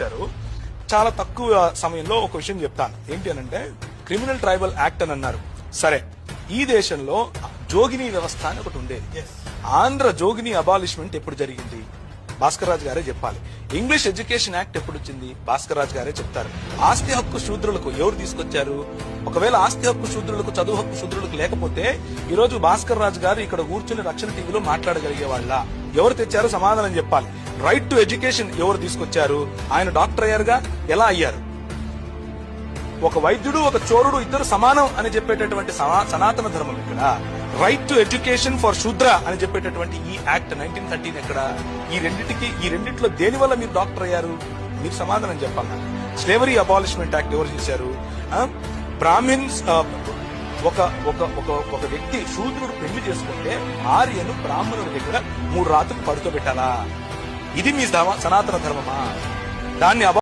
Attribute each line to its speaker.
Speaker 1: చెప్పారు. చాలా తక్కువ సమయంలో ఒక విషయం చెప్తాను. ఏంటి అనంటే క్రిమినల్ ట్రైబల్ యాక్ట్ అని అన్నారు. సరే ఈ దేశంలో జోగిని వ్యవస్థ అని ఒకటి ఉండేది. ఆంధ్ర జోగిని అబాలిష్మెంట్ ఎప్పుడు జరిగింది? భాస్కర్ రాజు గారే చెప్పాలి. ఇంగ్లీష్ ఎడ్యుకేషన్ యాక్ట్ ఎప్పుడు వచ్చింది? భాస్కర్ రాజు గారే చెప్తారు. ఆస్తి హక్కు శూద్రులకు ఎవరు తీసుకొచ్చారు? ఒకవేళ ఆస్తి హక్కు శూద్రులకు చదువు హక్కు శూద్రులకు లేకపోతే ఈ రోజు భాస్కర్ రాజు గారు ఇక్కడ కూర్చుని రక్షణ టీవీలో మాట్లాడగలిగే వాళ్ళ. ఎవరు తెచ్చారో సమాధానం చెప్పాలి. రైట్ టు ఎడ్యుకేషన్ ఎవరు తీసుకొచ్చారు? ఆయన డాక్టర్ అయ్యారుగా? ఎలా అయ్యారు? ఒక వైద్యుడు ఒక చోరుడు ఇద్దరు సమానం అని చెప్పేటటువంటి సమా- సనాతన ధర్మం ఇక్కడ. రైట్ టు ఎడ్యుకేషన్ ఫర్ శూద్ర అని చెప్పేటటువంటి ఈ యాక్ట్ నైన్టీన్ థర్టీన్ ఎక్కడ? ఈ రెండింటికి ఈ రెండింటిలో దేని వల్ల మీరు డాక్టర్ అయ్యారు? మీరు సమాధానం చెప్పాలి? స్లేవరీ అబాలిష్మెంట్ యాక్ట్ ఎవరు చేశారు? బ్రాహ్మిన్స్ ఒక ఒక ఒక ఒక వ్యక్తి శూద్రుడు పెళ్ళి చేసుకుంటే ఆర్యను బ్రాహ్మణుడి దగ్గర మూడు రాత్రులు పడుకోబెట్టాలా? ఇది మీ ధర్మ- సనాతన ధర్మమా? దాన్ని అబా